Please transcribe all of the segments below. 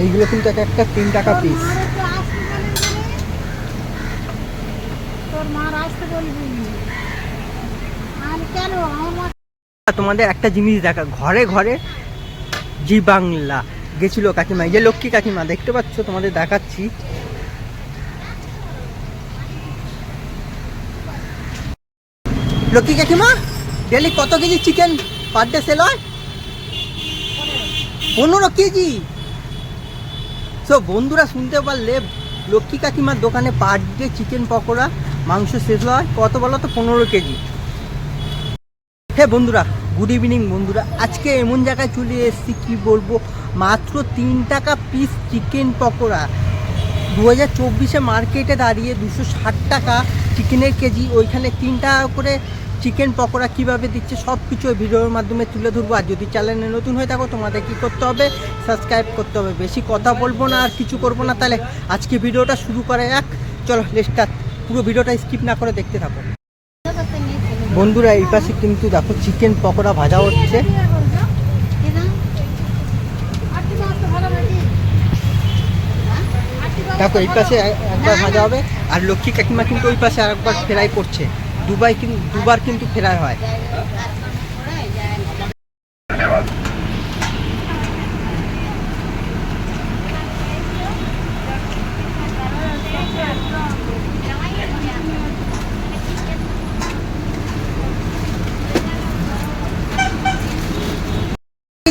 এইগুলো কিন্তু এক একটা তিন টাকা পিস তোর মার আসতে বলবি আর কেন আমার তোমাদের একটা জিনিস দেখা, ঘরে ঘরে জি বাংলা গেছিল কাকিমা যে লক্ষ্মী কাকিমা, দেখতে পাচ্ছ, তোমাদের দেখাচ্ছি। লক্ষ্মী কাকিমা ডেলি কত KG chicken per day sale হয়? পনেরো কেজি। তো বন্ধুরা, শুনতে পারলে লক্ষ্মী কাকিমার দোকানে পার ডে চিকেন পকোড়া, মাংস শেষ হয়, কত বলো তো, পনেরো কেজি। হ্যাঁ বন্ধুরা গুড ইভিনিং বন্ধুরা। আজকে এমন জায়গায় চলে এসেছি, কি বলব? মাত্র তিন টাকা পিস চিকেন পকোড়া। দু হাজার চব্বিশে মার্কেটে দাঁড়িয়ে দুশো ষাট টাকা চিকেনের কেজি। ওইখানে তিন টাকা করে চিকেন পকোড়া কীভাবে দিচ্ছে সব কিছু ভিডিওর মাধ্যমে তুলে ধরবো। আর যদি চ্যানেলে নতুন হয়ে থাকো, তোমাদের কি করতে হবে? সাবস্ক্রাইব করতে হবে। বেশি কথা বলব না, আর কিছু করব না। তাহলে আজকে ভিডিওটা শুরু করে এক চলো লেস্টার পুরো ভিডিওটা স্কিপ না করে দেখতে থাকো। বন্ধুরা, এই পাশে কিন্তু দেখো চিকেন পকোড়া ভাজা হচ্ছে। দেখো, এই পাশে একবার ভাজা হবে। আর লক্ষ্মী কাকিমা কিন্তু ওই পাশে আরেকবার ফ্রাই করছে। দুবাই কিন্তু দুবার কিন্তু ফ্রাই হয়।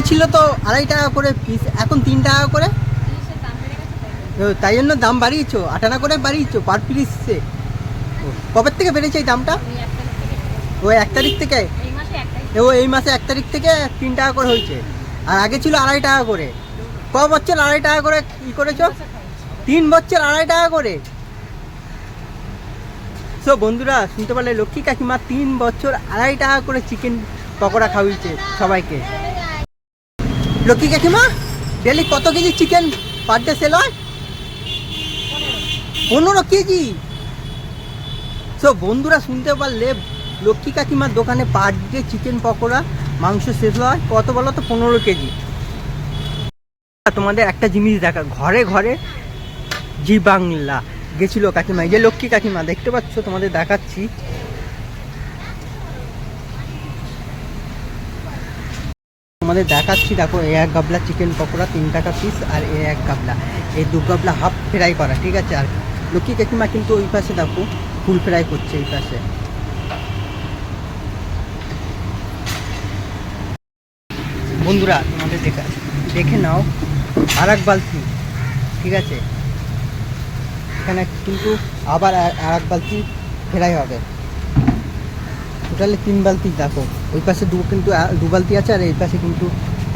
ছিল তো আড়াই টাকা করে পিস এখন তিন টাকা করে। তাই জন্য দাম বাড়িয়েছো আটানা করে বাড়িয়েছো পার পিসে কবে থেকে বেড়েছে এই দামটা? ও, এক তারিখ থেকে? ও, এই মাসে এক তারিখ থেকে তিন টাকা করে হয়েছে। আর আগে ছিল আড়াই টাকা করে। ক বছর আড়াই টাকা করে ই করেছ? তিন বছর আড়াই টাকা করে। সো বন্ধুরা, শুনতে পারলে লক্ষ্মী কাকিমা তিন বছর আড়াই টাকা করে চিকেন পকোড়া খাওয়িয়েছে সবাইকে। লক্ষ্মী কাকিমা, ডেলি কত KG chicken per day sale হয়? পনেরো কেজি। সো বন্ধুরা, শুনতে পারলে লক্ষ্মী কাকিমার দোকানে পার ডে চিকেন পকোড়া, মাংস শেষ হয়, কত বলো তো? পনেরো কেজি। তোমাদের একটা জিনিস দেখা, ঘরে ঘরে জি বাংলা গেছিল কাকিমা, এই যে লক্ষ্মী কাকিমা, দেখতে পাচ্ছ? তোমাদের দেখাচ্ছি। তোমাদের দেখাচ্ছি, দেখো, এ এক গাবলা চিকেন পকোড়া, তিন টাকা পিস আর এ এক গাবলা। এই দু গাবলা হাফ ফ্রাই করা, ঠিক আছে? আর লক্ষ্মী কাকিমা কিন্তু ওই পাশে, দেখো ফুল ফ্রাই করছে এই পাশে। বন্ধুরা, তোমাদের দেখা দেখে নাও আর এক বালতি, ঠিক আছে? এখানে কিন্তু আবার আর এক বালতি ফেরাই হবে। টোটালি তিন বালতি, দেখো, ওই পাশে দু কিন্তু দু বালতি আছে আর এই পাশে কিন্তু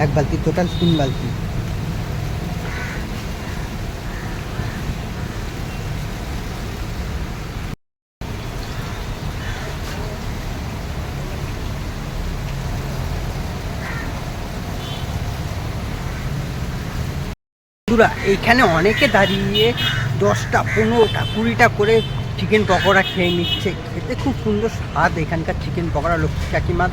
এক বালতি, টোটাল তিন বালতি। এইখানে অনেকে দাঁড়িয়ে দশটা, পনেরোটা, কুড়িটা করে চিকেন পকোড়া খেয়ে নিচ্ছে। খেতে খুব সুন্দর স্বাদ এখানকার চিকেন পকোড়া, লক্ষ্মী কাকিমার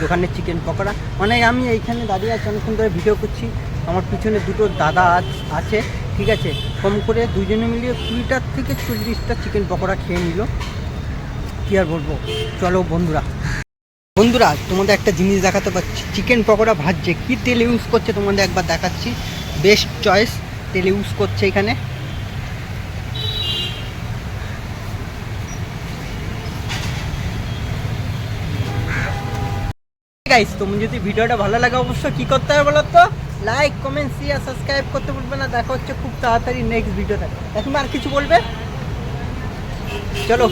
দোকানের চিকেন পকোড়া। মানে আমি এইখানে দাঁড়িয়ে আছি, অনেকক্ষণ ধরে ভিডিও করছি। আমার পিছনে দুটো দাদা আছ- ঠিক আছে? কম করে দুজনে মিলিয়ে কুড়িটার থেকে চল্লিশটা চিকেন পকোড়া খেয়ে নিল। কী আর বলব? চলো বন্ধুরা। বন্ধুরা, তোমাদের একটা জিনিস দেখাতে পারছি চিকেন পকোড়া ভাজছে। কি তেল ইউজ করছে তোমাদের একবার দেখাচ্ছি। বেস্ট চয়েস তেল ইউজ করছে এখানে। গাইস তুমি যদি ভিডিওটা ভালো লাগে অবশ্যই কি করতে হবে বলো তো লাইক কমেন্ট শেয়ার সাবস্ক্রাইব করতে ভুলবে না। দেখা হচ্ছে খুব তাড়াতাড়ি নেক্সট ভিডিওতে এখন আর কিছু বলবে? চলো।